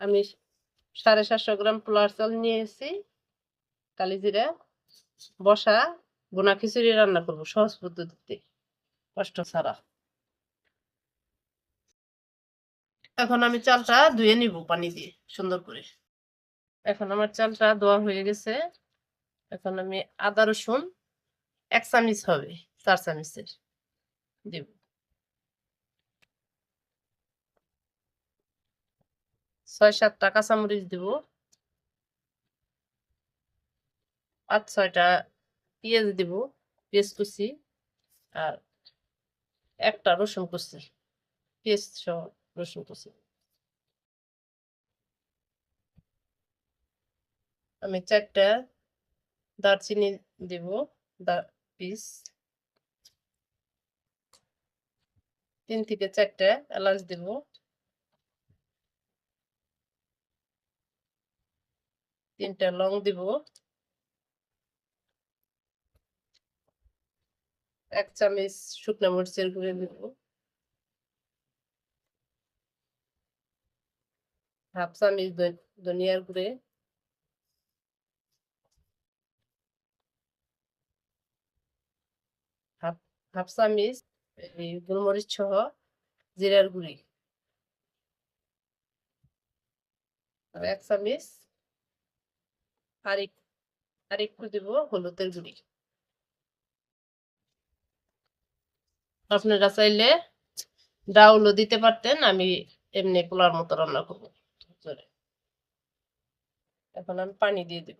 আমি সাড়ে সাতশো গ্রাম পোলার চাল নিয়েছি কালি জিরা, বসা বোনা খিচুড়ি রান্না করব সহজ পদ্ধতিতে, কষ্ট ছাড়া। এখন আমি চালটা ধুয়ে নিব পানি দিয়ে, সুন্দর করে। এখন আমার চালটা ধোয়া হয়ে গেছে, এখন আমি আদা রসুন এক চামচ হবে, চার চামচের দেব। ছয় সাতটা কাঁচামরিচ দিব। পাঁচ, ছয়টা পেঁয়াজ দিব, পেঁয়াজ কুচি আর একটা রসুন কুচি, পেঁয়াজ সহ রসুন কুচি। আমি চারটা দারচিনি দিব পিস। তিন থেকে চারটা এলাচ দিব। তিনটা লং দিব। এক চামচ শুকনা মরিচের গুঁড়ো দিব। হাফ চামচ ধনিয়ার গুঁড়ে। হাফ চামচ গোলমরিচ সহ জিরার গুঁড়ি। এক চামচ আর এক- আর একটু দিব হলুদের গুঁড়ি। আপনারা চাইলে ডাউলও দিতে পারতেন, আমি এমনি পোলার মতো রান্না করব। এখন আমি পানি দিয়ে দিব।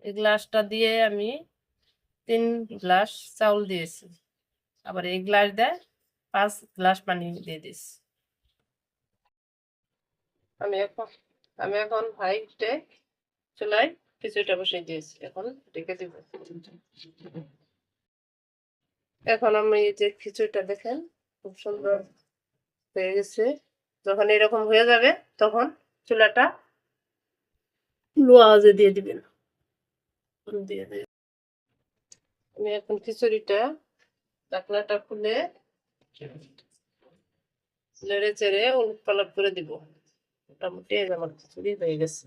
এই গ্লাসটা দিয়ে আমি তিন গ্লাস চাউল দিয়েছি। আবার এই গ্লাস দেয় পাঁচ গ্লাস পানি দিয়ে দিয়েছি আমি এখন আমি এখন হাইটে চুলাই কিছুটা বসিয়ে দিয়েছি। এখন ঢেকে দিব। এখন আমি এই যে খিচুড়িটা দেখেন, খুব সুন্দর হয়ে গেছে। যখন এরকম হয়ে যাবে, তখন চুলাটা লো আওয়াজে দিয়ে দিবেন। দিয়ে আমি এখন খিচুড়িটা, ঢাকনাটা খুলে নেড়ে চেড়ে করে দিব। মোটামুটি আমার খিচুড়ি হয়ে গেছে।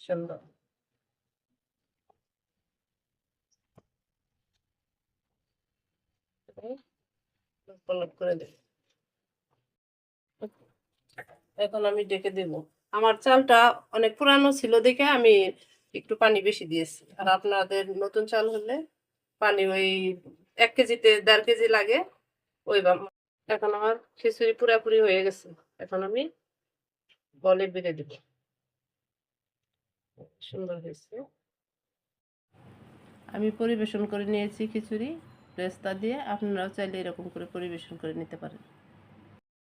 সুন্দর এখন আমি ডেকে দেব। আমার চালটা অনেক পুরানো ছিল দেখে আমি একটু পানি বেশি দিয়েছি। আর আপনাদের নতুন চাল হলে পানি ওই এক কেজিতে দেড় কেজি লাগে। ওই বা- এখন আমার খিচুড়ি পুরাপুরি হয়ে গেছে। এখন আমি বলে বেড়ে দিব। সুন্দর হয়েছে। আমি পরিবেশন করে নিয়েছি খিচুড়ি রেস্তা দিয়ে। আপনারাও চাইলে এরকম করে পরিবেশন করে নিতে পারেন।